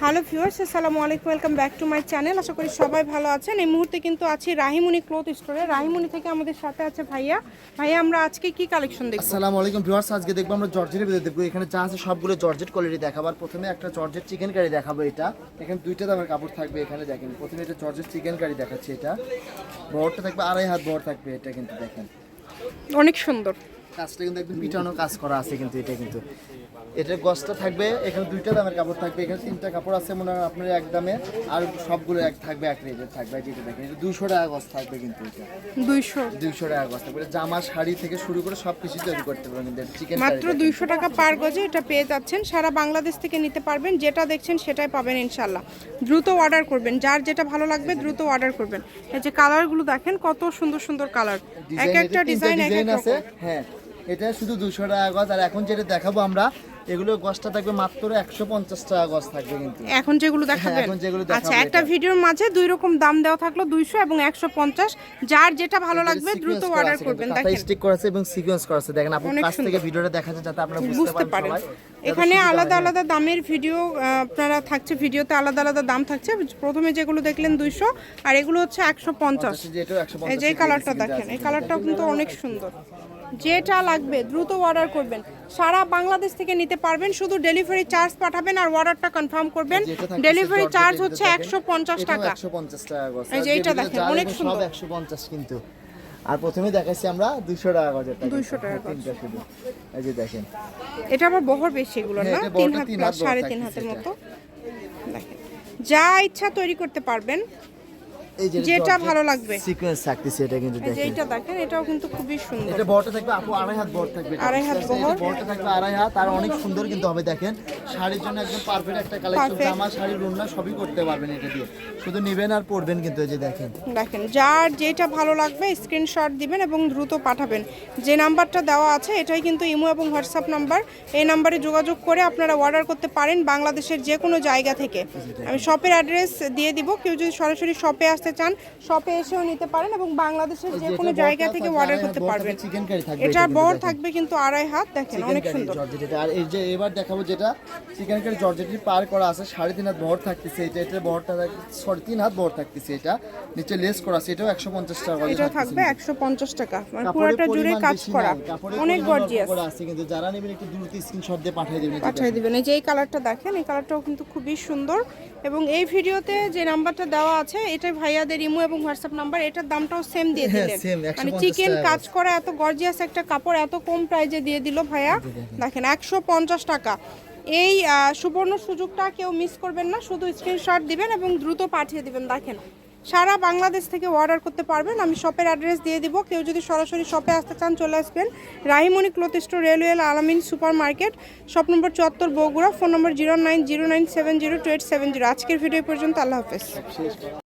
Hello viewers আসসালামু আলাইকুম welcome back to my channel আশা করি সবাই ভালো আছেন। এই মুহূর্তে কিন্তু আছি রাহিমুনি ক্লথ স্টোরে রাহিমুনি থেকে আমাদের সাথে আছে ভাইয়া। ভাইয়া আমরা আজকে কি কালেকশন দেখব? আসসালামু আলাইকুম ভিউয়ার্স আজকে দেখব আমরা জর্জেটের ভিতরে দেখব। এখানে যা আছে সবগুলো জর্জেট কোয়ালিটি দেখাবার। প্রথমে একটা জর্জেট চিকেন কারি দেখাবো এটা। এখানে দুইটা দামের কাপড় থাকবে এখানে দেখেন। প্রথমে এটা জর্জেট চিকেন কারি দেখাচ্ছে এটা। বড়টা থাকবে আড়াই হাত বড় থাকবে এটা কিন্তু দেখেন। অনেক সুন্দর। কাজটা কিন্তু একদম পিটানো কাজ করা আছে কিন্তু এটা কিন্তু। এটার গছটা থাকবে এখানে দুইটা দামের কাপড় থাকবে এখানে তিনটা কাপড় আছে মনে হয় আপনার এক দামে আর সবগুলো এক থাকবে এক রেটের থাকবে যেটা দেখেন এটা দুশো টাকা গছ থাকবে কিন্তু এটা। দুইশো। দুইশো টাকা গছ থাকবে জামা শাড়ি থেকে শুরু করে সব কিছু তৈরি করতে পারবেন কিন্তু চিকেন মাত্র দুইশো টাকা পার গজে এটা পেয়ে যাচ্ছেন সারা বাংলাদেশ থেকে নিতে পারবেন যেটা দেখছেন সেটাই পাবেন ইনশাল্লাহ দ্রুত অর্ডার করবেন যার যেটা ভালো লাগবে দ্রুত অর্ডার করবেন। এই যে কালারগুলো দেখেন কত সুন্দর সুন্দর কালার এক একটা ডিজাইন এক এক আছে রকম। হ্যাঁ। এটা শুধু দুশো টাকা গজ আর এখন যেটা দেখাবো আমরা এগুলো গছটা থাকবে মাত্র একশো পঞ্চাশ টাকা গজ থাকবে কিন্তু। এখন যেগুলো দেখাবেন? হ্যাঁ, এখন যেগুলো আচ্ছা একটা। ভিডিওর মাঝে দুই রকম দাম দেওয়া থাকল দুইশো এবং একশো পঞ্চাশ। যার যেটা ভালো লাগবে দ্রুত অর্ডার করবেন দেখেন। স্টিক করা আছে এবং সিকোয়েন্স করা আছে। দেখেন আপনি অনেক কাছ থেকে ভিডিওটা দেখা যায় যাতে আপনারা বুঝতে পারেন এখানে আলাদা আলাদা দামের ভিডিও আপনারা থাকছে ভিডিওতে আলাদা আলাদা দাম থাকছে। প্রথমে যেগুলো দেখলেন দুইশো আর এগুলো হচ্ছে একশো পঞ্চাশ। এই যে কালারটা দেখেন এই কালারটাও কিন্তু অনেক সুন্দর। যেটা লাগবে দ্রুত অর্ডার করবেন। সারা বাংলাদেশ থেকে নিতে পারবেন শুধু ডেলিভারি চার্জ পাঠাবেন আর অর্ডারটা কনফার্ম করবেন। ডেলিভারি চার্জ হচ্ছে একশো পঞ্চাশ টাকা। টাকা এই যে এইটা দেখেন, অনেক সুন্দর। একশো পঞ্চাশ কিন্তু। আর প্রথমে দেখাচ্ছি আমরা দুশো টাকা গজের 200 টাকা গজ। তিনটা শুধু। এই যে দেখেন। এটা আবার বহর বেশি এগুলো হ্যাঁ, না? তিন হাত সাড়ে তিন হাতের মতো। দেখেন। যা ইচ্ছা তৈরি করতে পারবেন। যেটা ভালো লাগবে। সিকোয়েন্স থাকতেছে এটা কিন্তু দেখেন। এইটা দেখেন এটাও কিন্তু খুবই সুন্দর। এটা বড়টা থাকবে আপু আড়াই হাত বড় থাকবে। আড়াই হাত। এটা বড়টা থাকবে আড়াই হাত আর অনেক সুন্দর কিন্তু হবে দেখেন। শাড়ির জন্য একদম পারফেক্ট একটা কালেকশন জামা শাড়ি রুন্না সবই করতে পারবেন এটা দিয়ে। শুধু নেবেন আর পরবেন কিন্তু এই যে দেখেন। দেখেন যার যেটা ভালো লাগবে স্ক্রিনশট দিবেন এবং দ্রুত পাঠাবেন। যে নাম্বারটা দেওয়া আছে এটাই কিন্তু ইমো এবং হোয়াটসঅ্যাপ নাম্বার। এই নাম্বারে যোগাযোগ করে আপনারা অর্ডার করতে পারেন বাংলাদেশের যে কোনো জায়গা থেকে। আমি শপের অ্যাড্রেস দিয়ে দিব কেউ যদি সরাসরি শপে আসতে চান শপে এসেও নিতে পারেন এবং বাংলাদেশের যে কোনো জায়গা থেকে অর্ডার করতে পারবেন। এটার বর থাকবে কিন্তু আড়াই হাত দেখেন অনেক সুন্দর। আর এই যে এবার দেখাবো যেটা চিকেন কারি জর্জেটি পার করা আছে সাড়ে তিন হাত বহর থাকতেছে এটা এটা বহরটা সরি তিন হাত বহর থাকতেছে এটা। নিচে লেস করা আছে এটাও একশো পঞ্চাশ টাকা এটা থাকবে একশো পঞ্চাশ টাকা মানে পুরোটা জুড়ে কাজ করা। অনেক গর্জিয়াস আছে কিন্তু যারা নেবেন একটু দ্রুত স্ক্রিনশট দিয়ে পাঠিয়ে দেবেন পাঠিয়ে দিবেন। এই যে এই কালারটা দেখেন এই কালারটাও কিন্তু খুবই সুন্দর। এবং এই ভিডিওতে যে নাম্বারটা দেওয়া আছে এটা ভাইয়াদের ইমো এবং হোয়াটসঅ্যাপ নাম্বার এটার দামটাও সেম দিয়ে হ্যাঁ, দিলেন। মানে চিকেন কাজ করা। এত গর্জিয়াস একটা কাপড় এত কম প্রাইজে দিয়ে দিল ভাইয়া। দেখেন একশো পঞ্চাশ টাকা। এই সুবর্ণ সুযোগটা কেউ মিস করবেন না শুধু স্ক্রিনশট দিবেন এবং দ্রুত পাঠিয়ে দিবেন। দেখেন সারা বাংলাদেশ থেকে অর্ডার করতে পারবেন আমি শপের অ্যাড্রেস দিয়ে দিব। কেউ যদি সরাসরি শপে আসতে চান চলে আসবেন। Rahimoni cloth store railway Alamin super market shop number চুয়াত্তর Bogura phone number zero nine zero nine seven zero two eight seven zero আজকের ভিডিও পর্যন্ত আল্লাহ হাফেজ।